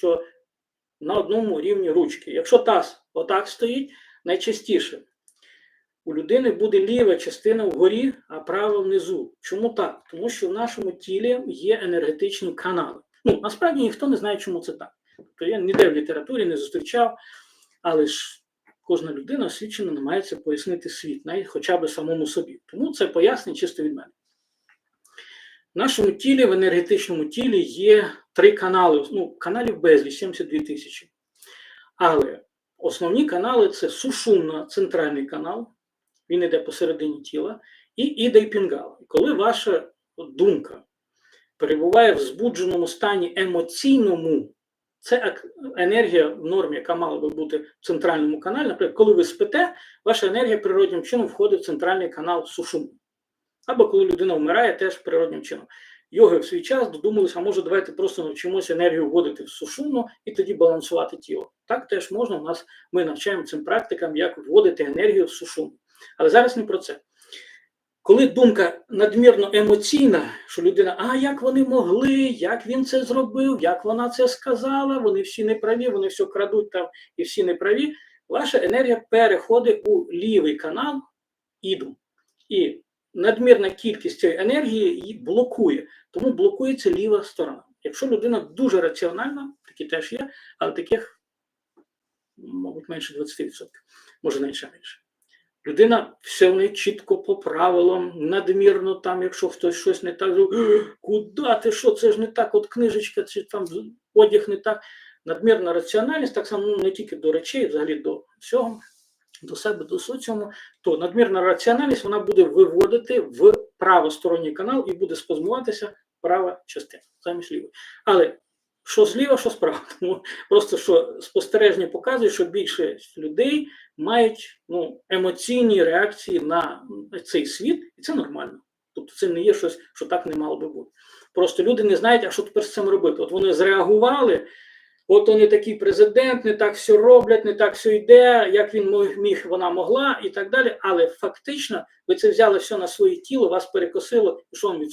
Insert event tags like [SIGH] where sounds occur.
що на одному рівні ручки. Якщо таз отак стоїть, найчастіше у людини буде ліва частина вгорі, а права внизу. Чому так? Тому що в нашому тілі є енергетичні канали. Ну, насправді ніхто не знає, чому це так. Тобто я ніде в літературі не зустрічав, але ж кожна людина освічено намагається пояснити світ, навіть хоча б самому собі. Тому це пояснення чисто від мене. В нашому тілі, в енергетичному тілі є три канали. Ну, каналів безліч, 72 тисячі. Але основні канали це сушумна, центральний канал, він йде посередині тіла, і іда і пінгала. Коли ваша думка перебуває в збудженому стані емоційному, це енергія в нормі, яка мала би бути в центральному каналі. Наприклад, коли ви спите, ваша енергія природнім чином входить в центральний канал сушуму. Або коли людина вмирає, теж природнім чином. Йоги в свій час додумалися, а може, давайте просто навчимося енергію вводити в сушумну і тоді балансувати тіло. Так теж можна. У нас ми навчаємо цим практикам, як вводити енергію в сушумну. Але зараз не про це. Коли думка надмірно емоційна, що людина, а як вони могли, як він це зробив, як вона це сказала, вони всі неправі, вони все крадуть там і всі неправі, ваша енергія переходить у лівий канал іду. І надмірна кількість цієї енергії її блокує, тому блокується ліва сторона. Якщо людина дуже раціональна, такі теж є, але таких, мабуть, менше 20%, може ще менше. Людина все в неї чітко по правилам, надмірно там, якщо хтось щось не так зробив, куди ти що, це ж не так, от книжечка, чи там одяг не так. Надмірна раціональність, так само ну, не тільки до речей, взагалі до всього, до себе, до соціуму, то надмірна раціональність вона буде виводити в правосторонній канал і буде спазмуватися права частина, замість лівої. Але що зліва, що справа. [LAUGHS] Тому просто що спостереження показує, що більшість людей мають ну, емоційні реакції на цей світ, і це нормально. Тобто це не є щось, що так не мало би бути. Просто люди не знають, а що тепер з цим робити. От вони зреагували, от вони такий президент, не так все роблять, не так все йде, як він міг, вона могла і так далі. Але фактично ви це взяли все на своє тіло, вас перекосило, і що вам від цього?